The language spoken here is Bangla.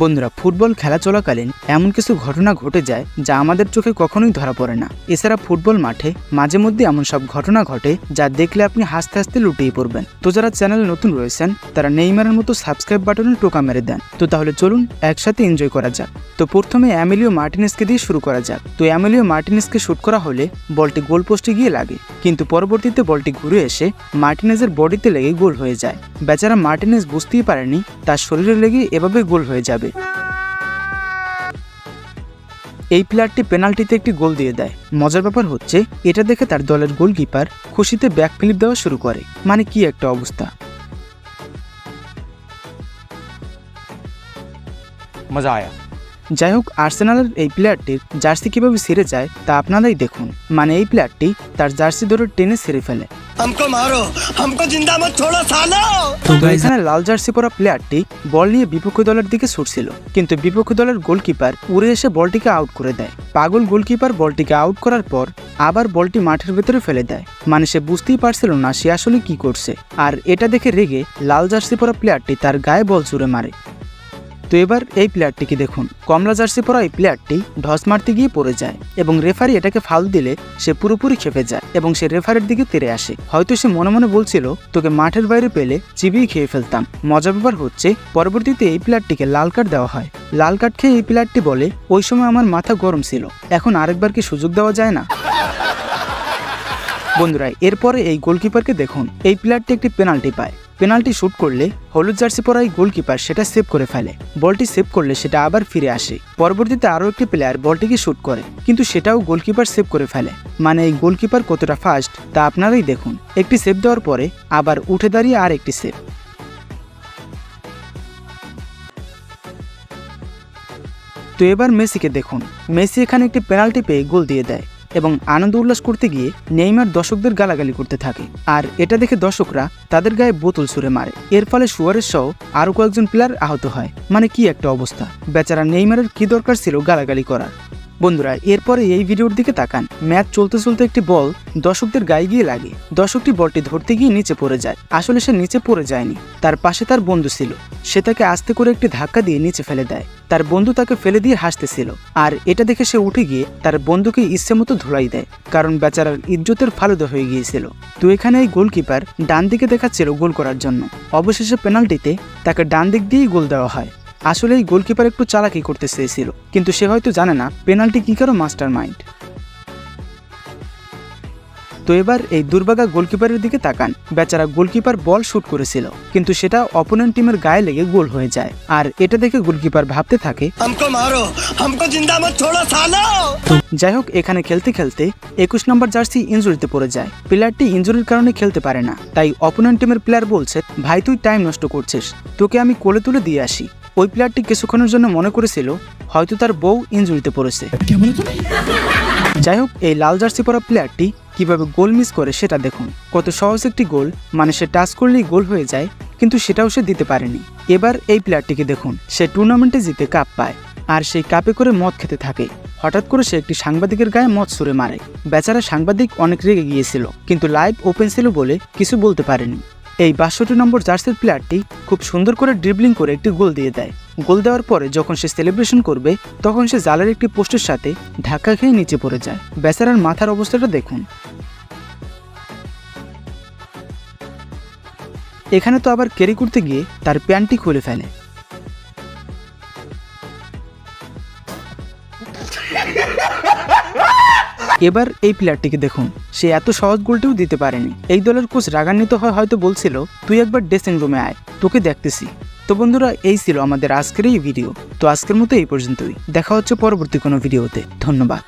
বন্ধুরা, ফুটবল খেলা চলাকালীন এমন কিছু ঘটনা ঘটে যায় যা আমাদের চোখে কখনোই ধরা পড়ে না। এছাড়া ফুটবল মাঠে মাঝে মধ্যে এমন সব ঘটনা ঘটে যা দেখলে আপনি হাসতে হাসতে লুটিয়ে পড়বেন। তো যারা চ্যানেলে নতুন রয়েছেন, তারা নেইমারের মতো সাবস্ক্রাইব বাটনে টোকা মেরে দেন। তো তাহলে চলুন একসাথে এনজয় করা যাক। তো প্রথমে অ্যামিলিও মার্টিনেসকে দিয়ে শুরু করা যাক। তো অ্যামিলিও মার্টিনেসকে শুট করা হলে বলটি গোল পোস্টে গিয়ে লাগে। কিন্তু পরবর্তীতে বলটি ঘুরে এসে মার্টিনেজের বডিতে লেগে গোল হয়ে যায়। বেচারা মার্টিনেস বুঝতেই পারেনি তার শরীরে লেগে এভাবে গোল হয়ে যাবে। যাবে এই প্লেয়ারটি পেনাল্টিতে একটি গোল দিয়ে দেয়। মজার ব্যাপার হচ্ছে, এটা দেখে তার দলের গোলকিপার খুশিতে ব্যাক ফিলিপ দেওয়া শুরু করে। মানে কি একটা অবস্থা। মজা আয়া। যাই হোক আর্সেনালের এই প্লেয়ারটির জার্সি কীভাবে সেরে যায় তা আপনারাই দেখুন। মানে এই প্লেয়ারটি তার জার্সি ধরে টেনে সেরে ফেলে। এখানে লাল জার্সি পরা প্লেয়ারটি বল নিয়ে বিপক্ষ দলের দিকে ছুটছিল। কিন্তু বিপক্ষ দলের গোলকিপার উড়ে এসে বলটিকে আউট করে দেয়। পাগল গোলকিপার বলটিকে আউট করার পর আবার বলটি মাঠের ভেতরে ফেলে দেয়। মানে সে বুঝতেই পারছিল না সে আসলে কি করছে। আর এটা দেখে রেগে লাল জার্সি পরা প্লেয়ারটি তার গায়ে বল চুরে মারে। তো এবার এই প্লেয়ারটিকে দেখুন। কমলা জার্সি পরা এই প্লেয়ারটি ঢস মারতে গিয়ে পড়ে যায় এবং রেফারি এটাকে ফাউল দিলে সে পুরোপুরি খেপে যায় এবং সে রেফারির দিকে তেরে আসে। হয়তো সে মনে মনে বলছিল, তোকে মাঠের বাইরে পেলে চিবিয়ে খেয়ে ফেলতাম। মজা ব্যাপার হচ্ছে, পরবর্তীতে এই প্লেয়ারটিকে লাল কার্ড দেওয়া হয়। লাল কার্ড খেয়ে এই প্লেয়ারটি বলে, ওই সময় আমার মাথা গরম ছিল। এখন আরেকবার কি সুযোগ দেওয়া যায় না? বন্ধুরা, এরপরে এই গোলকিপারকে দেখুন। এই প্লেয়ারটি একটি পেনাল্টি পায়। পেনাল্টি শুট করলে হলুদ জার্সি পরা এই গোলকিপার সেটা সেভ করে ফেলে। বলটি সেভ করলে সেটা আবার ফিরে আসে। পরবর্তীতে আরও একটি প্লেয়ার বলটিকে শুট করে, কিন্তু সেটাও গোলকিপার সেভ করে ফেলে। মানে এই গোলকিপার কতটা ফাস্ট, তা আপনারাই দেখুন। একটি সেভ দেওয়ার পরে আবার উঠে দাঁড়িয়ে আর একটি সেভ। তো এবার মেসিকে দেখুন। মেসি এখানে একটি পেনাল্টি পেয়ে গোল দিয়ে দেয়। এবং আনন্দ উল্লাস করতে গিয়ে নেইমার দর্শকদের গালাগালি করতে থাকে। আর এটা দেখে দর্শকরা তাদের গায়ে বোতল ছুঁড়ে মারে। এর ফলে সুয়ারের সহ আরও কয়েকজন প্লেয়ার আহত হয়। মানে কি একটা অবস্থা? বেচারা নেইমারের কি দরকার ছিল গালাগালি করার? বন্ধুরা, এরপরে এই ভিডিওর দিকে তাকান। ম্যাচ চলতে চলতে একটি বল দর্শকদের গায়ে গিয়ে লাগে। দর্শকটি বলটি ধরতে গিয়ে নিচে পড়ে যায়। আসলে সে নিচে পড়ে যায়নি। তার পাশে তার বন্ধু ছিল। সে তাকে আস্তে করে একটি ধাক্কা দিয়ে নিচে ফেলে দেয়। তার বন্ধু তাকে ফেলে দিয়ে হাসতেছিল। আর এটা দেখে সে উঠে গিয়ে তার বন্ধুকে ইচ্ছে মতো ধুলাই দেয়, কারণ বেচারার ইজ্জতের ফালুদা হয়ে গিয়েছিল। তো এখানে এই গোলকিপার ডান দিকে দেখাচ্ছিল গোল করার জন্য। অবশেষে পেনাল্টিতে তাকে ডান দিক দিয়েই গোল দেওয়া হয়। আসলেই গোলকিপার একটু চালাকি করতে চেয়েছিল কিন্তু সে হয়তো জানে না পেনাল্টি কিকারও মাস্টার মাইন্ড। তো এবার এই দুর্বাগা গোলকিপারের দিকে তাকান। বেচারা গোলকিপার বল শুট করেছিল কিন্তু সেটা অপোনেন্ট টিমের গায়ে লেগে গোল হয়ে যায়। আর এটা দেখে গোলকিপার ভাবতে থাকে যাই হোক এখানে খেলতে খেলতে একুশ নম্বর জার্সি ইঞ্জুরিতে পড়ে যায়। প্লেয়ারটি ইঞ্জুরির কারণে খেলতে পারে না তাই অপোনেন্ট টিমের প্লেয়ার বলছে ভাই তুই টাইম নষ্ট করছিস তোকে আমি কোলে তুলে দিয়ে আসি। ওই প্লেয়ারটি কিছুক্ষণের জন্য মনে করেছিল হয়তো তার বউ ইঞ্জুরিতে পড়েছে। যাই হোক এই লাল জার্সি পরা প্লেয়ারটি কীভাবে গোল মিস করে সেটা দেখুন। কত সহজ একটি গোল মানে সে টাচ করলেই গোল হয়ে যায় কিন্তু সেটাও সে দিতে পারেনি। এবার এই প্লেয়ারটিকে দেখুন সে টুর্নামেন্টে জিতে কাপ পায় আর সেই কাপে করে মদ খেতে থাকে। হঠাৎ করে সে একটি সাংবাদিকের গায়ে মদ ছুঁড়ে মারে। বেচারা সাংবাদিক অনেক রেগে গিয়েছিল কিন্তু লাইভ ওপেন ছিল বলে কিছু বলতে পারেনি। এই বাষট্টি নম্বর জার্সির প্লেয়ারটি খুব সুন্দর করে ড্রিবলিং করে একটি গোল দিয়ে দেয়। গোল দেওয়ার পরে যখন সে সেলিব্রেশন করবে, তখন সে জালের একটি পোস্টের সাথে ধাক্কা খেয়ে নিচে পড়ে যায়। বেচারার মাথার অবস্থাটা দেখুন। এখানে তো আবার ক্যারি করতে গিয়ে তার প্যান্টটি খুলে ফেলে। এবার এই প্লেয়ারটিকে দেখুন। সে এত সহজ গোলটিও দিতে পারেনি। এই দলের কোচ রাগান্বিত হয় হয়তো বলছিল, তুই একবার ড্রেসিং রুমে আয়, তোকে দেখতেছি। তো বন্ধুরা, এই ছিল আমাদের আজকের এই ভিডিও তো আজকের মতো এই পর্যন্তই। দেখা হচ্ছে পরবর্তী কোনো ভিডিওতে ধন্যবাদ।